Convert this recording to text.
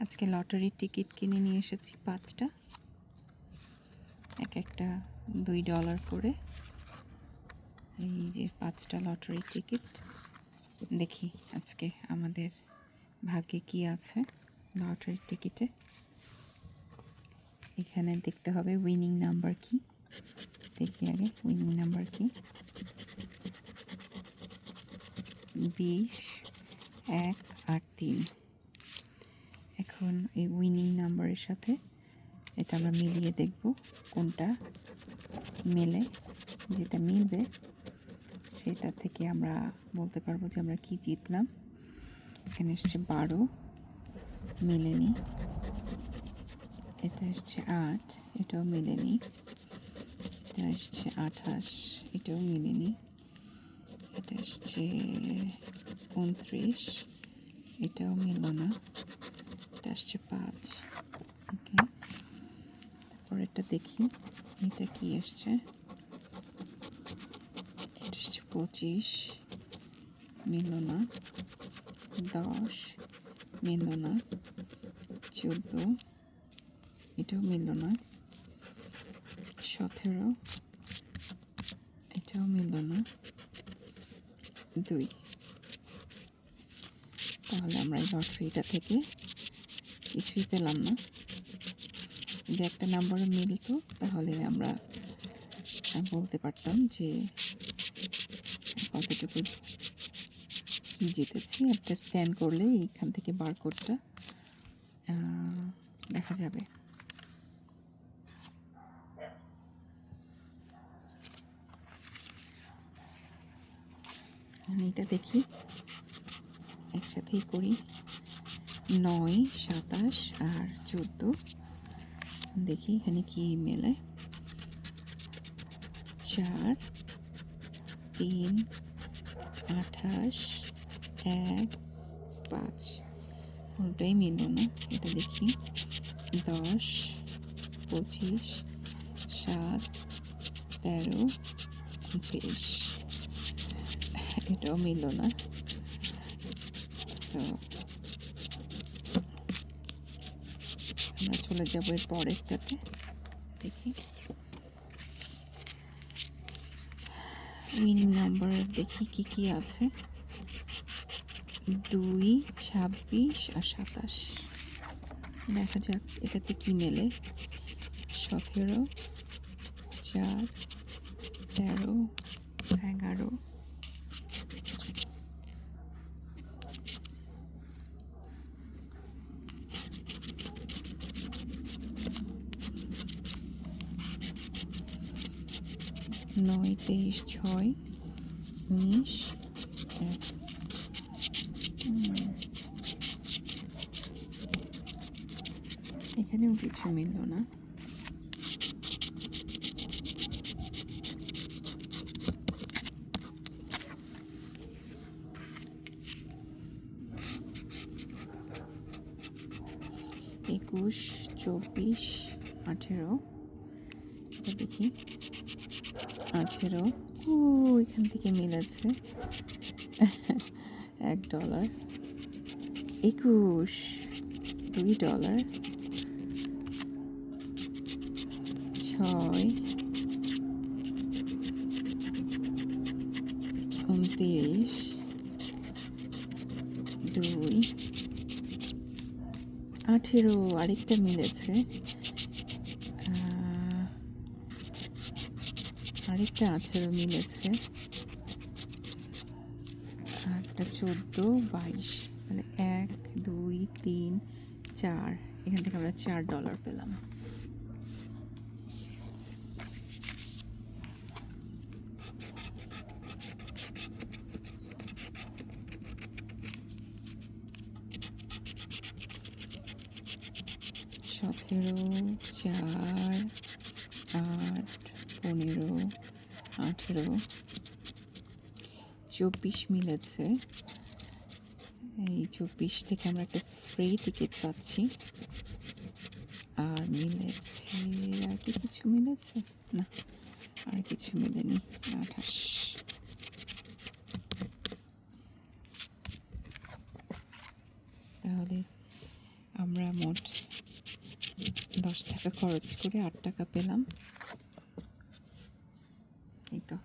আজকে লটারির টিকিট কিনে নিয়ে এসেছি পাঁচটা। এক একটা দুই ডলার করে। এই যে পাঁচটা লটারির টিকিট। দেখি আজকে আমাদের ভাগ্যে কি আছে লটারির টিকিটে। এখানে দেখতে হবে উইনিং নাম্বার কি। দেখি আগে উইনিং নাম্বার কি। বিশ, এক, আট, তিন। এখন এই উইনিং নাম্বারের সাথে এটা আমরা মিলিয়ে দেখব কোনটা মেলে, যেটা মিলবে, সেটা থেকে আমরা বলতে পারব যে আমরা কি জিতলাম। এখানে এসছে বারো, মেলেনি। এটা এসছে আট, এটাও মেলেনি। এটা এসছে আঠাশ, এটাও মেলেনি। এটা এসছে উনত্রিশ, এটাও মিলল না। এটা আসছে পাঁচ। ওকে। তারপর এটা দেখি, এটা কি এসছে এটা এসছে পঁচিশ। মিলল না। দশ। মিলল না। চোদ্দ। এটাও মিলল না। সতেরো। এটাও মিলল না। দুই। তাহলে আমরা এই লটারিটা থেকে কিছুই পেলাম না। যদি একটা নাম্বারে মিলতো, তাহলে আমরা বলতে পারতাম যে কতটুকু কি জিতেছি। একটা স্ক্যান করলে এইখান থেকে বার বারকোডটা দেখা যাবে। আমি এটা দেখি, একসাথেই করি। নয়, সাতাশ আর চোদ্দ। দেখি এখানে কি মেলে। চার, তিন, আঠাশ, এক, পাঁচ। কোনটাই মিলল না, এটা দেখি। দশ, পঁচিশ, সাত, তেরো, উনত্রিশ। এটাও মিলল না। সো আমরা চলে যাব এর পরেরটাতে। দেখি। উইন নাম্বার দেখি কি কি আছে। দুই, ছাব্বিশ আর সাতাশ। দেখা যাক এটাতে কি মেলে। সতেরো, চার, তেরো নয় তেইশ ছয় উনিশ এক। এখানেও কিছু মিলল না। একুশ চব্বিশ আঠেরো। দেখি। আঠেরো। ও, এখান থেকে মিলেছে এক ডলার একুশ। দুই ডলার ছয়। উনত্রিশ। দুই। আঠেরো, আরেকটা মিলেছে আরেকটা আঠেরো মিলেছে একটা চোদ্দ, বাইশ মানে এক, দুই, তিন, চার। এখান থেকে আমরা চার ডলার পেলাম। সতেরো, চার, আট পনেরো, আঠেরো, চব্বিশ মিলেছে। এই চব্বিশ থেকে আমরা একটা ফ্রি টিকিট পাচ্ছি। আর মিলেছে, আর কি কিছু মিলেছে? না, আর কিছু মেলেনি, আঠাশ। তাহলে আমরা মোট দশ টাকা খরচ করে আট টাকা পেলাম। এই তো